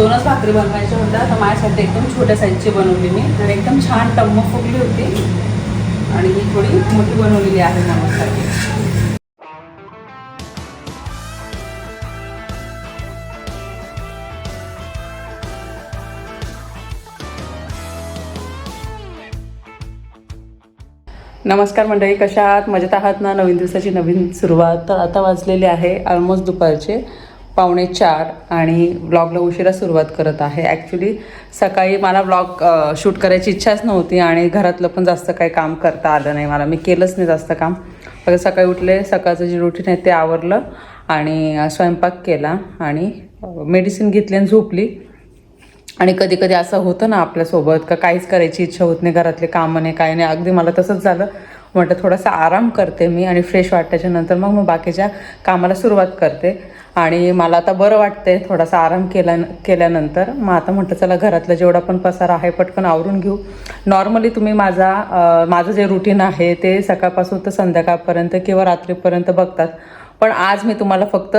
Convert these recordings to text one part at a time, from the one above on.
दोनच भाकरी बनवायच्या होत्या तर माझ्यासाठी एकदम छोट्या साईजची बनवली मी. आणि एकदम छान टम्म फुगली होती. आणि ही थोडी मोठी बनवलेली आहे नमस्कार. नमस्कार मंडळी कशा आहात? मजेत आहात ना? नवीन दिवसाची नवीन सुरुवात तर आता वाजलेली आहे ऑलमोस्ट दुपारचे. पावणे चार आणि ब्लॉगला उशिरा सुरुवात करत आहे. ॲक्च्युली सकाळी मला ब्लॉग शूट करायची इच्छाच नव्हती आणि घरातलं पण जास्त काही काम करता आलं नाही मला. मी केलंच नाही जास्त काम. फक्त सकाळी उठले सकाळचं जे रुटीन आहे ते आवरलं आणि स्वयंपाक केला आणि मेडिसिन घेतली आणि झोपली. आणि कधी कधी असं होतं ना आपल्यासोबत का काहीच करायची इच्छा होत नाही घरातले कामं नाही काय नाही. अगदी मला तसंच झालं. म्हटलं थोडासा आराम करते मी आणि फ्रेश वाटायच्या नंतर मग मग बाकीच्या कामाला सुरुवात करते. आणि मला आता बरं वाटतंय थोडासा आराम केल्या केल्यानंतर. मग आता म्हटलं चला घरातला जेवढा पण पसारा आहे पटकन आवरून घेऊ. नॉर्मली तुम्ही माझा माझं जे रुटीन आहे ते सकाळपासून तर संध्याकाळपर्यंत किंवा रात्रीपर्यंत बघतात. पण आज मी तुम्हाला फक्त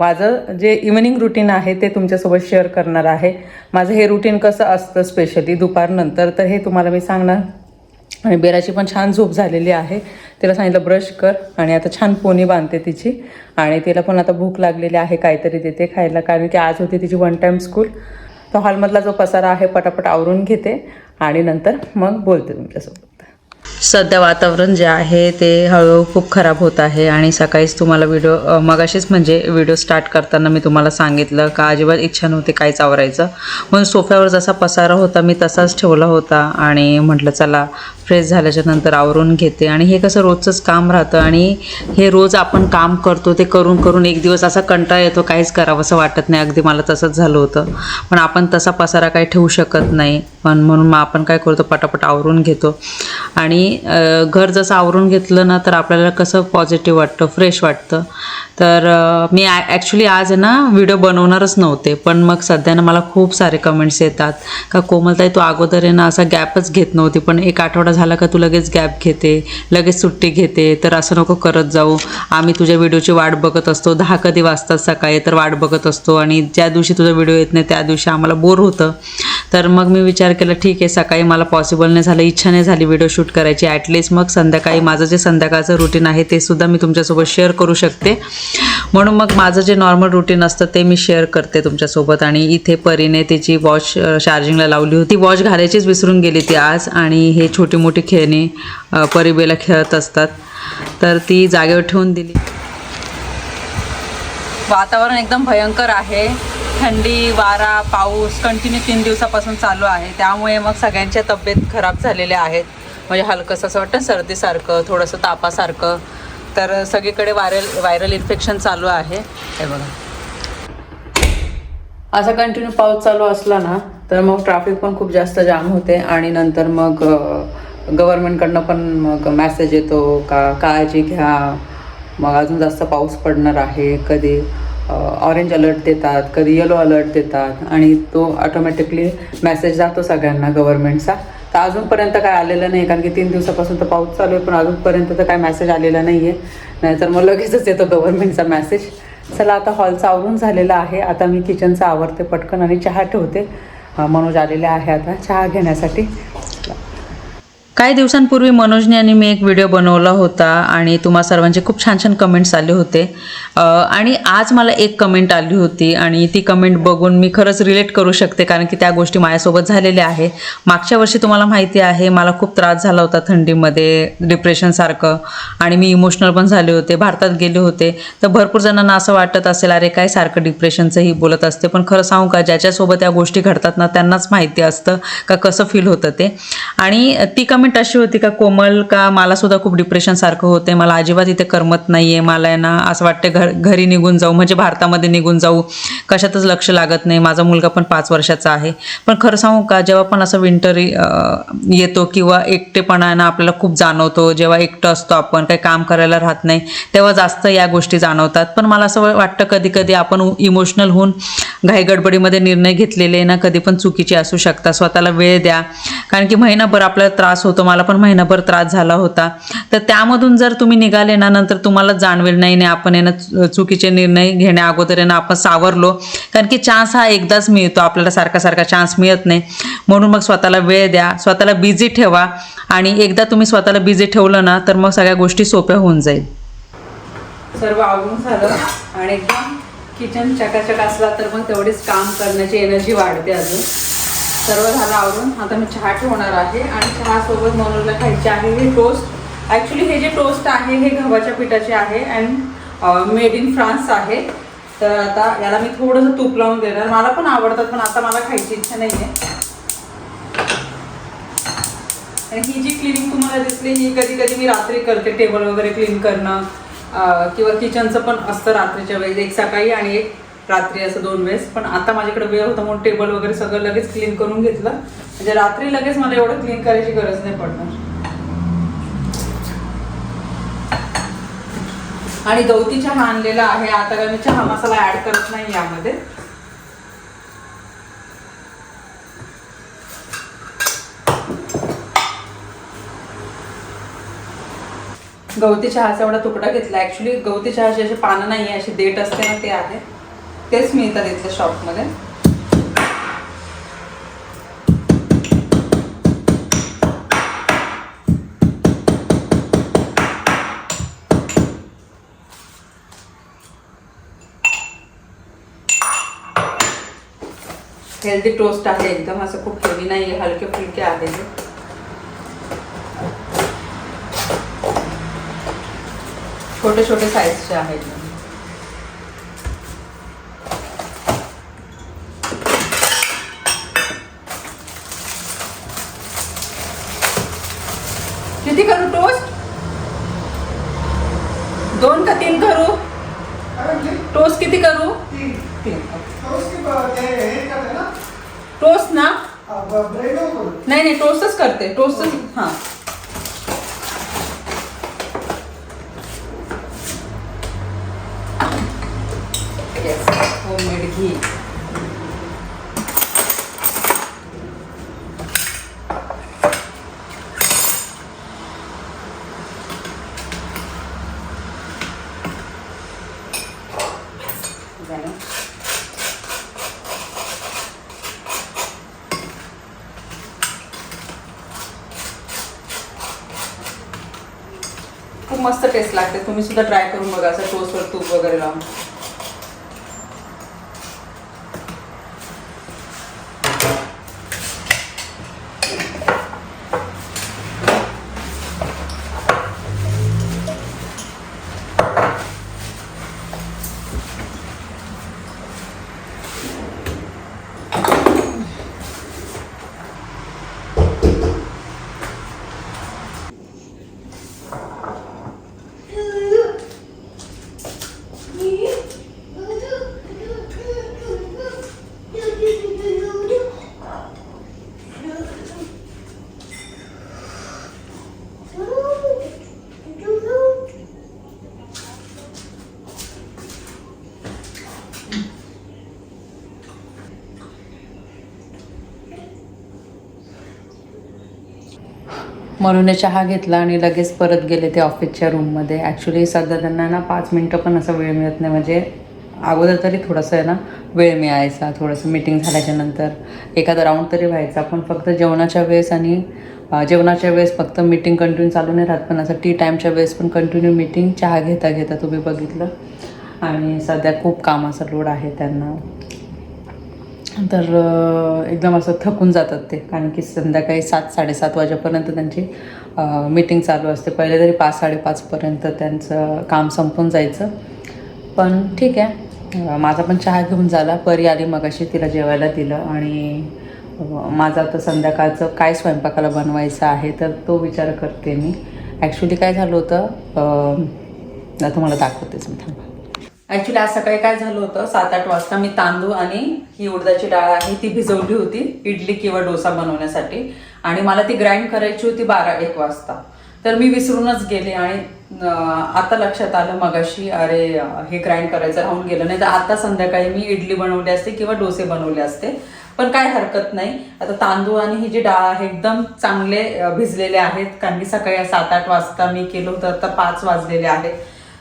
माझं जे इव्हनिंग रुटीन आहे ते तुमच्यासोबत शेअर करणार आहे. माझं हे रुटीन कसं असतं स्पेशली दुपारनंतर तर हे तुम्हाला मी सांगणार. आणि बेराची पण छान झोप झालेली आहे. तिला सांगितलं ब्रश कर आणि आता छान पोनी बांधते तिची. आणि तिला पण आता भूक लागलेली आहे काहीतरी देते खायला कारण की आज होती तिची वन टाईम स्कूल तर हॉलमधला जो पसारा आहे पटापट आवरून घेते आणि नंतर मग बोलते तुमच्यासोबत. सध्या वातावरण जे आहे ते हळूहळू खूप खराब होत आहे आणि सकाळीच तुम्हाला व्हिडिओ मगाशीच म्हणजे व्हिडिओ स्टार्ट करताना मी तुम्हाला सांगितलं का अजिबात इच्छा नव्हती काहीच आवरायचं. म्हणून सोफ्यावर जसा पसारा होता मी तसाच ठेवला होता आणि म्हटलं चला फ्रेश झाल्याच्यानंतर आवरून घेते आणि हे कसं रोजचंच काम राहतं आणि हे रोज आपण काम करतो ते करून करून एक दिवस असा कंटाळा येतो काहीच करावं असं वाटत नाही. अगदी मला तसंच झालं होतं. पण आपण तसा पसारा काही ठेवू शकत नाही. पण म्हणून मग आपण काय करतो पटापट आवरून घेतो. आणि घर जसं आवरून घेतलं ना तर आपल्याला कसं पॉझिटिव्ह वाटतं फ्रेश वाटतं. तर मी ॲक्च्युली आज आहे ना व्हिडिओ बनवणारच नव्हते. पण मग सध्या ना मला खूप सारे कमेंट्स येतात. का कोमलताई तू अगोदर आहे ना असा गॅपच घेत नव्हती. पण एक आठवडा झाला का तू लगेच गॅप घेते लगेच सुट्टी घेते तर असं नको करत जाऊ. आम्ही तुझ्या व्हिडिओची वाट बघत असतो. दहा कधी वाजतात सकाळी तर वाट बघत असतो आणि ज्या दिवशी तुझा व्हिडिओ येत नाही त्या दिवशी आम्हाला बोर होतं. तर मग मी विचार केला ठीक आहे सकाळी मला पॉसिबल नाही झालं इच्छा नाही झाली व्हिडिओ शूट करायची. ॲटलिस्ट मग संध्याकाळी माझं जे संध्याकाळचं रुटीन आहे ते सुद्धा मी तुमच्यासोबत शेअर करू शकते. म्हणून मग माझं जे नॉर्मल रुटीन असतं ते मी शेअर करते तुमच्यासोबत. आणि इथे परीने तिची वॉच चार्जिंगला लावली होती. वॉच घालायचीच विसरून गेली ती आज. आणि हे छोटी मोठी खेळणी परिबेला परीबेला खेळत असतात. तर ती जागेवर ठेवून दिली. वातावरण एकदम भयंकर आहे. थंडी वारा पाऊस कंटिन्यू तीन दिवसापासून चालू आहे. त्यामुळे मग सगळ्यांच्या तब्येत खराब झालेल्या आहेत. म्हणजे हलकंसं असं वाटतं सर्दीसारखं थोडंसं तापासारखं. तर सगळीकडे व्हायरल व्हायरल इन्फेक्शन चालू आहे. हे बघा. असा कंटिन्यू पाऊस चालू असला ना तर मग ट्रॅफिक पण खूप जास्त जाम होते आणि नंतर मग गव्हर्नमेंटकडनं पण मग मॅसेज येतो का काळजी घ्या. मग अजून जास्त पाऊस पडणार आहे. कधी ऑरेंज अलर्ट देतात कधी येलो अलर्ट देतात आणि तो ऑटोमॅटिकली मेसेज जातो सगळ्यांना गव्हर्नमेंटचा. तर अजूनपर्यंत काय आलेलं नाही कारण की तीन दिवसापासून तर पाऊस चालू आहे पण अजूनपर्यंत तर काय मॅसेज आलेला नाही आहे नाहीतर मग लगेचच येतो गव्हर्नमेंटचा मेसेज चला आता हॉलचं आवरून झालेलं आहे. आता मी किचनचं आवरते पटकन आणि चहा ठेवते. मनोज आलेले आहे आता. चहा घेण्यासाठी. काही दिवसांपूर्वी मनोजने आणि मी एक व्हिडिओ बनवला होता आणि तुम्हा सर्वांचे खूप छान छान कमेंट्स आले होते. आणि आज मला एक कमेंट आली होती आणि ती कमेंट बघून मी खरंच रिलेट करू शकते कारण की त्या गोष्टी माझ्यासोबत झालेल्या आहे. मागच्या वर्षी तुम्हाला माहिती आहे मला खूप त्रास झाला होता थंडीमध्ये डिप्रेशनसारखं आणि मी इमोशनल पण झाले होते भारतात गेले होते. तर भरपूर जणांना असं वाटत असेल अरे काय सारखं डिप्रेशनचंही बोलत असते. पण खरं सांगू का ज्याच्यासोबत या गोष्टी घडतात ना त्यांनाच माहिती असतं का कसं फील होतं ते. आणि ती कमेंट अशी होती का कोमल का? मला सुद्धा खूप डिप्रेशन सारखं होते मला अजिबात इथे करमत नाहीये. मला आहे ना असं वाटतं घर घरी निघून जाऊ. म्हणजे भारतामध्ये निघून जाऊ. कशातच लक्ष लागत नाही. माझा मुलगा पण पाच वर्षाचा आहे. पण खरं सांगू का जेव्हा पण असं विंटर येतो किंवा एकटेपणा आहे ना आपल्याला खूप जाणवतो. जेव्हा एकटं असतो आपण काही काम करायला राहत नाही तेव्हा जास्त या गोष्टी जाणवतात. पण मला असं वाटतं कधी कधी आपण इमोशनल होऊन घाईगडबडीमध्ये निर्णय घेतलेले ना कधी पण चुकीचे असू शकतात. स्वतःला वेळ द्या. कारण की महिनाभर आपल्याला त्रास होतो होतो मला पण महिनाभर त्रास झाला होता. तर त्यामधून जर तुम्ही निघाले ना नंतर तुम्हाला जाणवेल नाही नाही आपण यानं चुकीचे निर्णय घेण्या अगोदर आहे आपण सावरलो. कारण की चान्स हा एकदाच मिळतो आपल्याला सारखा सारखा चान्स मिळत नाही. म्हणून मग स्वतःला वेळ द्या स्वतःला बिझी ठेवा आणि एकदा तुम्ही स्वतःला बिझी ठेवलं ना तर मग सगळ्या गोष्टी सोप्या होऊन जाईल. सर्व आवडून झालं आणि एकदम किचन चकाचक असला तर मग तेवढीच काम करण्याची एनर्जी वाढते अजून. सर्व झालं आवरून. आता मी चहा ठेवणार आहे आणि चहासोबत मनोरला खायचे आहे हे टोस्ट ॲक्च्युली हे जे टोस्ट आहे हे गव्हाच्या पिठाचे आहे अँड मेड इन फ्रान्स आहे. तर आता याला मी थोडंसं तूप लावून देणार. मला पण आवडतात पण आता मला खायची इच्छा नाही आहे आणि ही जी क्लिनिंग तुम्हाला दिसली ही कधी कधी मी रात्री करते टेबल वगैरे क्लीन करणं. किंवा किचनचं पण असतं रात्रीच्या वेळेस एक सकाळी आणि एक रात्री असं दोन वेळेस. पण आता माझ्याकडे वेळ होता म्हणून टेबल वगैरे सगळं लगेच क्लीन करून घेतलं. म्हणजे रात्री लगेच मला एवढं क्लीन करायची गरज नाही पडणार. आणि गवती चहा आणलेला आहे. आता काय मी चहा मसाला ऍड करत नाही यामध्ये. गवती चहाचा एवढा तुकडा घेतला. ऍक्च्युली गवती चहाचे असे पानं नाही आहे अशी देठ असते ना ते आहे. तेच मिळतात इथल्या शॉपमध्ये. हेल्दी टोस्ट आहे एकदम असं खूप हेवी नाही आहे हलके फुलके आहे. छोटे छोटे साईजचे आहेत. टोस्टच करते टोस्टच हाँ। होममेड घी। तुम्ही सुद्धा ट्राय करून बघा असं टोस्टवर तूप वगैरे लावून. म्हणून चहा घेतला आणि लगेच परत गेले ते ऑफिसच्या रूममध्ये ॲक्च्युली सध्या त्यांना ना पाच मिनटं पण असा वेळ मिळत नाही. म्हणजे अगोदर तरी थोडंसं आहे ना वेळ मिळायचा थोडंसं मीटिंग झाल्याच्यानंतर. एखादा राऊंड तरी व्हायचा पण फक्त जेवणाच्या वेळेस आणि जेवणाच्या वेळेस फक्त मीटिंग कंटिन्यू चालू नाही राहत पण असं टी टाईमच्या वेळेस पण कंटिन्यू मीटिंग चहा घेता घेता तुम्ही बघितलं. आणि सध्या खूप कामाचा लोड आहे त्यांना. तर एकदम असं थकून जातात ते. कारण की संध्याकाळी सात साडेसात वाजेपर्यंत त्यांची मीटिंग चालू असते. पहिले तरी पाच साडेपाचपर्यंत त्यांचं काम संपून जायचं. पण ठीक आहे. माझा पण चहा घेऊन झाला. परी आली मगाशी तिला जेवायला दिलं. आणि माझं आता संध्याकाळचं काय स्वयंपाकाला बनवायचं आहे तर तो विचार करते मी. ॲक्च्युली काय झालं होतं तुम्हाला दाखवतेच मी थांबा ॲक्च्युली आज सकाळी काय झालं होतं? सात आठ वाजता मी तांदूळ आणि ही उडदाची डाळ आहे ती भिजवली होती इडली किंवा डोसा बनवण्यासाठी. आणि मला ती ग्राइंड करायची होती बारा एक वाजता. तर मी विसरूनच गेले आणि आता लक्षात आलं मगाशी अरे हे ग्राइंड करायचं राहून गेलं नाही. तर आता संध्याकाळी मी इडली बनवली असते किंवा डोसे बनवले असते. पण काय हरकत नाही. आता तांदूळ आणि ही जी डाळ आहे एकदम चांगले भिजलेले आहेत. कारण की सकाळी सात आठ वाजता मी केलं होतं आता पाच वाजलेले आहेत.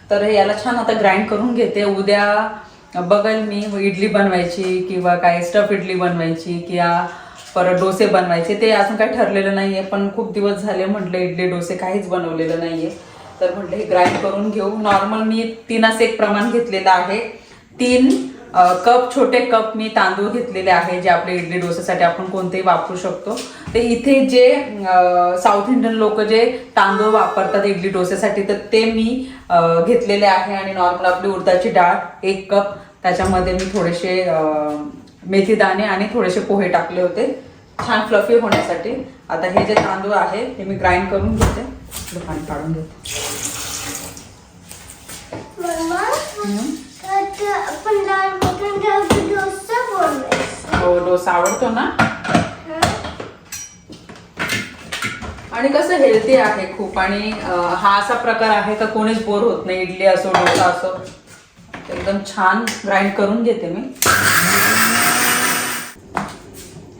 तर याला छान आता ग्राइंड करून घेते. उद्या बघल मी इडली बनवायची किंवा काय स्टफ इडली बनवायची किंवा परत डोसे बनवायचे. ते अजून काही ठरलेलं नाही आहे पण खूप दिवस झाले म्हटलं इडली डोसे काहीच बनवलेलं नाही आहे तर म्हटलं हे ग्राइंड करून घेऊ. नॉर्मल मी तीनच एक प्रमाण घेतलेलं आहे. तीन कप छोटे कप मी तांदूळ घेतलेले आहे जे आपले इडली डोसेसाठी आपण कोणतेही वापरू शकतो. ते इथे जे साऊथ इंडियन लोक जे तांदूळ वापरतात इडली डोसेसाठी तर ते मी घेतलेले आहे आणि नॉर्मल आपली उडदाची डाळ एक कप. त्याच्यामध्ये मी थोडेसे अ, मेथी दाणे आणि थोडेसे पोहे टाकले होते. छान फ्लफी होण्यासाठी. आता हे जे तांदूळ आहे हे मी ग्राइंड करून घेते. पाणी काढून घेते. हो डोसा आवडतो ना? आणि कसं हेल्दी आहे खूप. आणि हा असा प्रकार आहे का कोणीच बोर होत नाही इडली असो डोसा असो. एकदम छान ग्राइंड करून घेते मी.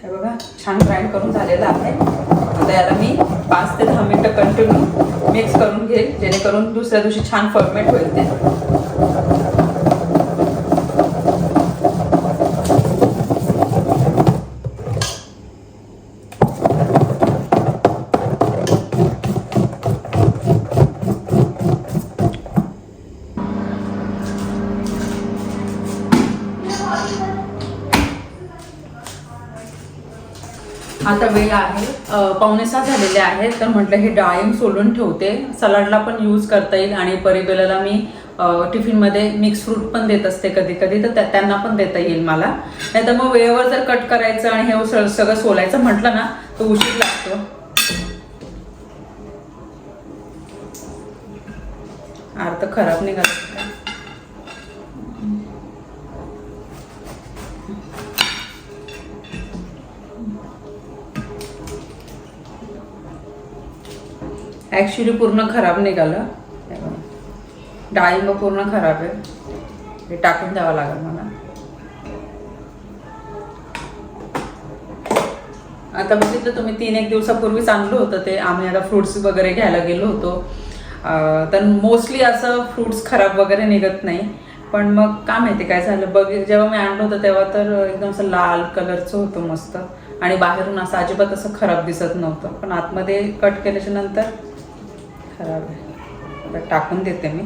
हे बघा छान ग्राइंड करून झालेलं आहे. आता याला मी पाच ते दहा मिनिटं कंटिन्यू मिक्स करून घेईल जेणेकरून दुसऱ्या दिवशी छान फर्मेट होईल ते. पाहुणेसा झालेले आहेत. तर म्हटलं हे डाळिंब सोलून ठेवते. सलाडला पण यूज करता येईल आणि परिबेलाला मी टिफिनमध्ये मिक्स फ्रूट पण देत असते कधी कधी तर त्या- त्यांना पण देता येईल मला. नाही तर मग वेळेवर जर कट करायचं आणि हे सगळं सोलायचं म्हटलं ना तर उशीर लागतो. अर्थ खराब निघाला. ॲक्च्युली पूर्ण खराब निघालं. डाळिंब पूर्ण खराब आहे. हे टाकून द्यावं लागेल मला. आता बघितलं तुम्ही तीन एक दिवसापूर्वीच आणलं होतं ते आम्ही आता फ्रुट्स वगैरे घ्यायला गेलो होतो. तर मोस्टली असं फ्रुट्स खराब वगैरे निघत नाही. पण मग काय माहिती काय झालं? बघ जेव्हा मी आणलं होतं तेव्हा तर एकदम असं लाल कलरचं होतं मस्त. आणि बाहेरून असं अजिबात असं खराब दिसत नव्हतं. पण आतमध्ये कट केल्याच्यानंतर खराब आहे. आता टाकून देते मी.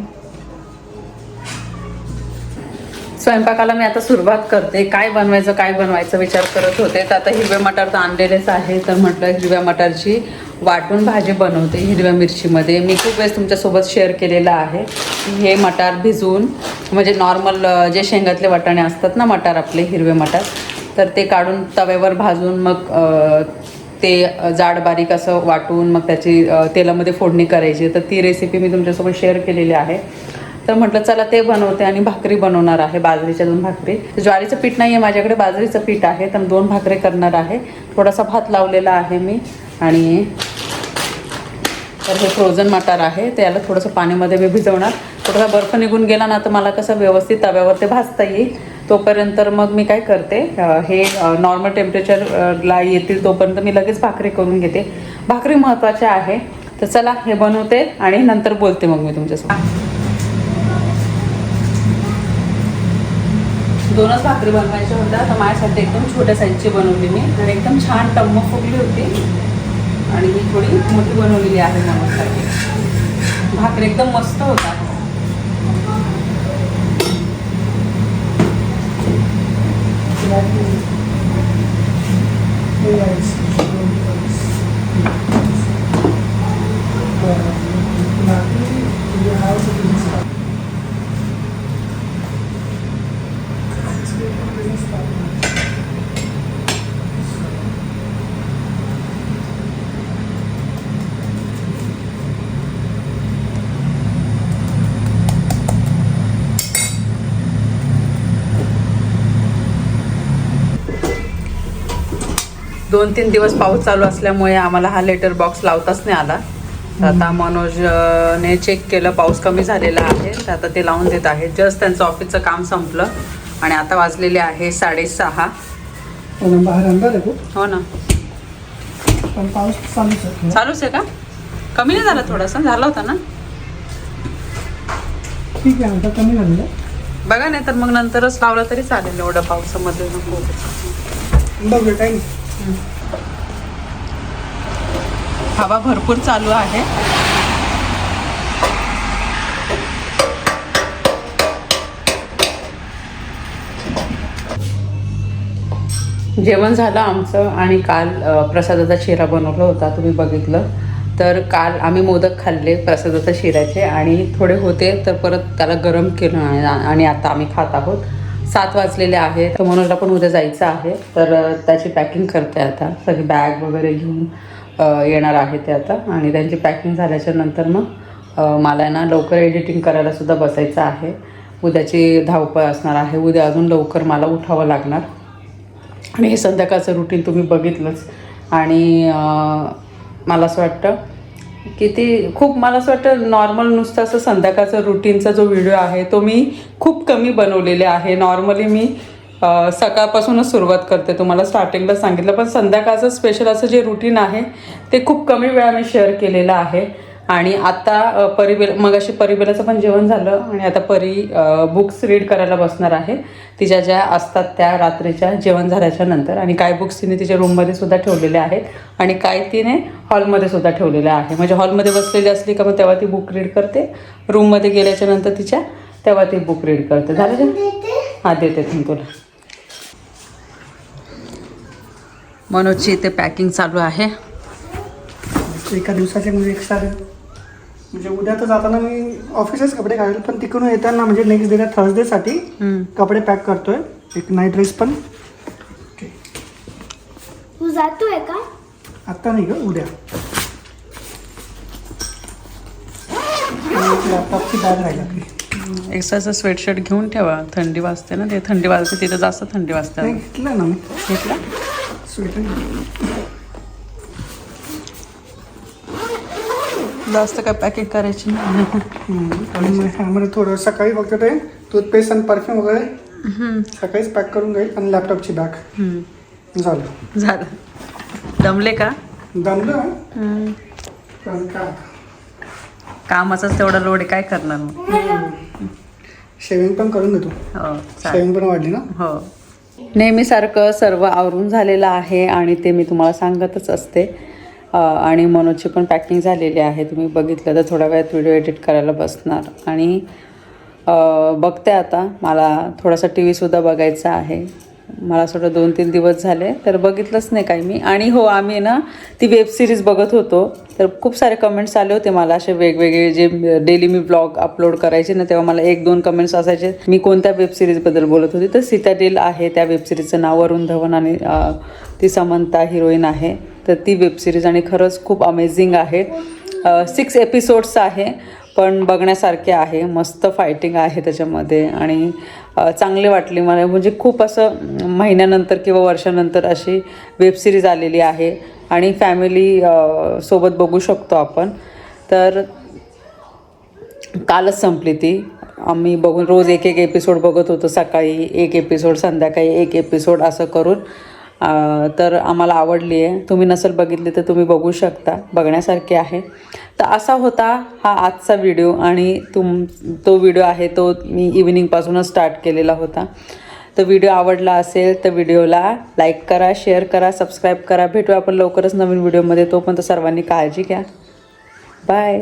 स्वयंपाकाला मी आता सुरुवात करते. काय बनवायचं काय बनवायचं विचार करत होते. तर आता हिरवे मटार तर आणलेलेच आहे. तर म्हटलं हिरव्या मटारची वाटून भाजी बनवते हिरव्या मिरचीमध्ये. मी खूप वेळेस तुमच्यासोबत शेअर केलेलं आहे. हे मटार भिजवून म्हणजे नॉर्मल जे शेंगातले वाटाणे असतात ना मटार आपले हिरवे मटार तर ते काढून तव्यावर भाजून मग ते जाड बारीक असं वाटून मग त्याची तेलामध्ये फोडणी करायची. तर ती रेसिपी मी तुमच्यासोबत शेअर केलेली आहे. तर म्हटलं चला ते बनवते आणि भाकरी बनवणार आहे बाजरीच्या दोन भाकरी. ज्वारीचं पीठ नाही आहे माझ्याकडे बाजरीचं पीठ आहे तर दोन भाकरी करणार आहे. थोडासा भात लावलेला आहे मी आणि तर हे फ्रोझन मटार आहे. ते याला थोडंसं पाण्यामध्ये मी भिजवणार. थोडासा बर्फ निघून गेला ना तर मला कसं व्यवस्थित तव्यावर ते भाजता येईल. तोपर्यंत मग मी काय करते हे नॉर्मल टेम्परेचरला येतील तोपर्यंत मी लगेच भाकरी करून घेते. भाकरी महत्त्वाची आहे. तर चला हे बनवते आणि नंतर बोलते मग मी तुमच्यासोबत. दोनच भाकरी बनवायच्या होत्या तर माझ्यासाठी एकदम छोट्या साईजची बनवली मी. आणि एकदम छान टम्म फुगली होती. आणि मी थोडी मोठी बनवलेली आहे नमस्कार. भाकरी एकदम मस्त होता दोन तीन दिवस पाऊस चालू असल्यामुळे आम्हाला हा लेटर बॉक्स लावताच नाही आला. तर आता मनोजने चेक केलं पाऊस कमी झालेला आहे. तर आता ते लावून देत आहे जस्ट त्यांचं ऑफिसचं काम संपलं आणि आता वाजलेले आहे साडेसहा. हो ना. पण पाऊस चालूच आहे का? कमी नाही झाला थोडासा? झाला होता ना? ठीक आहे आता कमी झालेलं बघा नाही तर मग नंतरच लावला तरी चालेल एवढं पावसामध्ये नको. बघूया काही हवा भरपूर चालू आहे. जेवण झालं आमचं आणि काल प्रसादाचा शिरा बनवला होता तुम्ही बघितलं. तर काल आम्ही मोदक खाल्ले प्रसादाच्या शिऱ्याचे आणि थोडे होते तर परत त्याला गरम केलं आणि आता आम्ही खात आहोत. सात वाजलेले आहेत. तर मनोजला पण उद्या जायचं आहे. तर त्याची पॅकिंग करते आता. सगळी बॅग वगैरे घेऊन येणार आहे ते आता. आणि त्यांची पॅकिंग झाल्याच्यानंतर मग मला ना लवकर एडिटिंग करायला सुद्धा बसायचं आहे. उद्याची धावपळ असणार आहे. उद्या अजून लवकर मला उठावं लागणार. आणि हे संध्याकाळचं रुटीन तुम्ही बघितलंच. आणि मला असं वाटतं की ते खूप मला असं वाटतं नॉर्मल नुसतं असं संध्याकाळचं रुटीनचा जो व्हिडिओ आहे तो मी खूप कमी बनवलेले आहे. नॉर्मली मी सकाळपासूनच सुरुवात करते. तुम्हाला स्टार्टिंगला सांगितलं पण संध्याकाळचं स्पेशल असं जे रुटीन आहे ते खूप कमी वेळा मी शेअर केलेलं आहे. आणि आता परिबेल मग अशी परिबेलाचं पण जेवण झालं आणि आता परी बुक्स रीड करायला बसणार आहे. तिच्या ज्या असतात त्या रात्रीच्या जेवण झाल्याच्यानंतर आणि काय बुक्स तिने तिच्या रूममध्ये सुद्धा ठेवलेल्या आहेत आणि काय तिने हॉलमध्ये सुद्धा ठेवलेले आहे. म्हणजे हॉलमध्ये बसलेली असली का मग तेव्हा ती बुक रीड करते. रूममध्ये गेल्याच्यानंतर तिच्या तेव्हा ती बुक रीड करते. झालं हां देते तुम्ही तुला. मनोजची इथे पॅकिंग चालू आहे. एका दिवसाचे म्हणजे एक्स्ट्रा म्हणजे उद्या तर जाताना मी ऑफिसच कपडे घालेल पण तिकडून येताना म्हणजे नेक्स्ट डेला थर्सडेसाठी हम्म. कपडे पॅक करतोय. एक नाईट ड्रेस पण. तू जातोय का? आत्ता नाही ग उद्या. लॅपटॉपची बॅग राहिला आपली एक्स्ट्राचं स्वेटशर्ट घेऊन ठेवा. थंडी वाजते ना ते थंडी वाजते तिथं जास्त थंडी वाजते. नाही घेतलं ना मी. घेतला? स्वेटर जास्त काय पॅकिंग करायची नाही. ह्यामध्ये थोडं सकाळी फक्त ते टूथपेस्ट आणि परफ्यूम वगैरे सकाळीच पॅक करून जाईल आणि लॅपटॉपची बॅग. झालं. झालं. दमले का? दमलं. पण काय कामाचाच तेवढा लोड आहे काय करणार मग? शेविंग पण करून हो चालेल. शेविंग पण वाढली ना? हो. नेहमीसारखं सर्व आवरून झालेलं आहे आणि ते मी तुम्हाला सांगतच असते. आणि मनोजची पण पॅकिंग झालेली आहे. तुम्ही बघितलं तर थोड्या वेळात व्हिडिओ एडिट करायला बसणार. आणि बघते आता. मला थोडासा टी व्हीसुद्धा बघायचा आहे. मला असं दोन तीन दिवस झाले. तर बघितलंच नाही काही मी. आणि हो आम्ही ना ती वेब सिरीज बघत होतो. तर खूप सारे कमेंट्स आले होते मला. असे वेगवेगळे जे डेली मी ब्लॉग अपलोड करायचे ना तेव्हा मला एक दोन कमेंट्स असायचे. मी कोणत्या वेब सिरीजबद्दल बोलत होती? तर सीताडेल आहे त्या वेब सिरीजचं नाव वरुण धवन आणि ती समंता हिरोईन आहे. तर ती वेब सिरीज आणि खरंच खूप अमेझिंग आहे. सिक्स एपिसोड्स आहे. पण बघण्यासारखे आहे. मस्त फायटिंग आहे त्याच्यामध्ये. आणि चांगली चांगले वाटली मला. म्हणजे खूप असं महिन्यानंतर किंवा वर्षानंतर अशी वेबसिरीज आलेली आहे. आणि फॅमिली सोबत बघू शकतो आपण. तर कालच संपली ती. आम्ही बघून रोज एक एक एपिसोड बघत होतो. सकाळी एक एपिसोड संध्याकाळी एक एपिसोड असं करून. तर आम्हाला आवडली आहे. तुम्ही नसेल बघितली तर तुम्ही बघू शकता. बघण्यासारखी आहे. तर असा होता हा आजचा व्हिडिओ आणि तुम तो व्हिडिओ आहे तो मी इव्हिनिंगपासूनच स्टार्ट केलेला होता. तर व्हिडिओ आवडला असेल तर व्हिडिओला लाईक करा शेअर करा सबस्क्राईब करा. भेटू आपण लवकरच नवीन व्हिडिओमध्ये. तोपर्यंत सर्वांनी काळजी घ्या. बाय